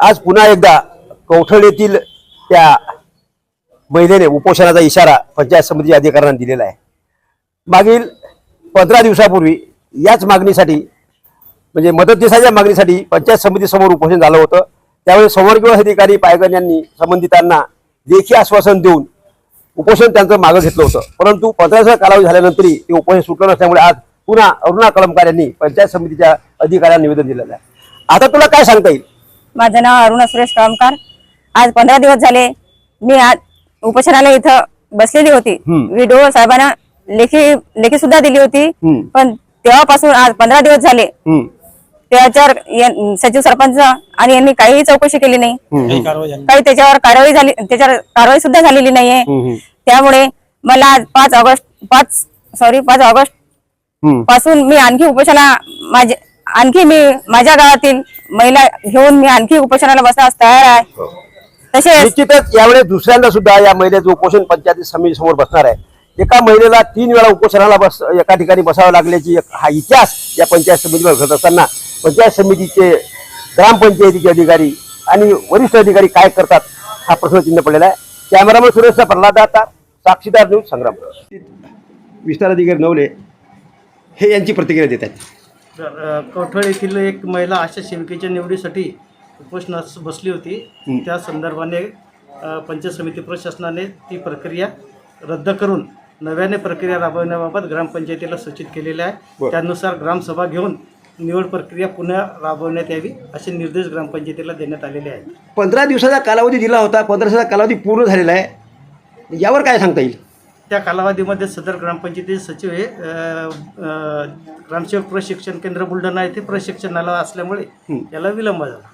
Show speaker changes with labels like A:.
A: आज पुन्हा एकदा कौठळ येथील त्या महिलेने उपोषणाचा इशारा पंचायत समिती अधिकाऱ्यांना दिलेला आहे. मागील पंधरा दिवसापूर्वी याच मागणीसाठी म्हणजे मदतनीसाच्या मागणीसाठी पंचायत समितीसमोर उपोषण झालं होतं. त्यावेळी संवर्ग अधिकारी पायगण यांनी संबंधितांना लेखी आश्वासन देऊन उपोषण त्यांचं मागं घेतलं होतं. परंतु पंधरा दिवसाचा कालावधी झाल्यानंतरही ते उपोषण सुटलं नसल्यामुळे आज पुन्हा अरुणा कलमकार यांनी पंचायत समितीच्या अधिकाऱ्यांना निवेदन दिलेलं आहे. आता तुला काय सांगता येईल?
B: माझं नाव अरुणा सुरेश कळमकार आज पंधरा दिवस झाले मी आज उपोषणाला इथं बसलेली होती. व्हिडिओ साहेबांना लेखी लेखी सुद्धा दिली होती. पण तेव्हापासून आज पंधरा दिवस झाले. त्याच्यावर सचिव सरपंच आणि यांनी काहीही चौकशी केली नाही. काही त्याच्यावर कारवाई झाली त्याच्यावर कारवाई सुद्धा झालेली नाहीये. त्यामुळे मला आज पाच ऑगस्ट पाच सॉरी पाच ऑगस्ट. पासून मी आणखी उपोषणा माझे आणखी मी माझ्या गावातील महिला घेऊन मी आणखी उपोषणाला बसण्यास तयार आहे. तसेच
A: निश्चितच यावेळेस दुसऱ्यांदा सुद्धा या महिलेचं उपोषण पंचायत समिती समोर बसणार आहे. एका महिलेला तीन वेळा उपोषणाला बस एका ठिकाणी बसावं लागल्याची एक हा इतिहास या पंचायत समितीवर घडत असताना पंचायत समितीचे ग्रामपंचायतीचे अधिकारी आणि वरिष्ठ अधिकारी काय करतात हा प्रश्नचिन्ह पडलेला आहे. कॅमेरामन सुरेश प्रल्हाद आता साक्षीदार न्यूज संग्राम विस्तार अधिकारी नवले हे यांची प्रतिक्रिया देत आहेत.
C: तर कवठळ येथील एक महिला आशा सेविकेच्या निवडीसाठी उपोषणास बसली होती. त्या संदर्भाने पंचायत समिती प्रशासनाने ती प्रक्रिया रद्द करून नव्याने प्रक्रिया राबवण्याबाबत ग्रामपंचायतीला सूचित केलेले आहे. त्यानुसार ग्रामसभा घेऊन निवड प्रक्रिया पुन्हा राबवण्यात यावी असे निर्देश ग्रामपंचायतीला देण्यात आलेले आहेत.
A: पंधरा दिवसाचा कालावधी दिला होता. पंधरा दिवसाचा कालावधी पूर्ण झालेला आहे. यावर काय सांगता येईल?
C: त्या कालावधीमध्ये सदर ग्रामपंचायतीचे सचिव हे ग्रामसेवक प्रशिक्षण केंद्र बुलढाणा येथे प्रशिक्षणाला असल्यामुळे याला विलंब झाला.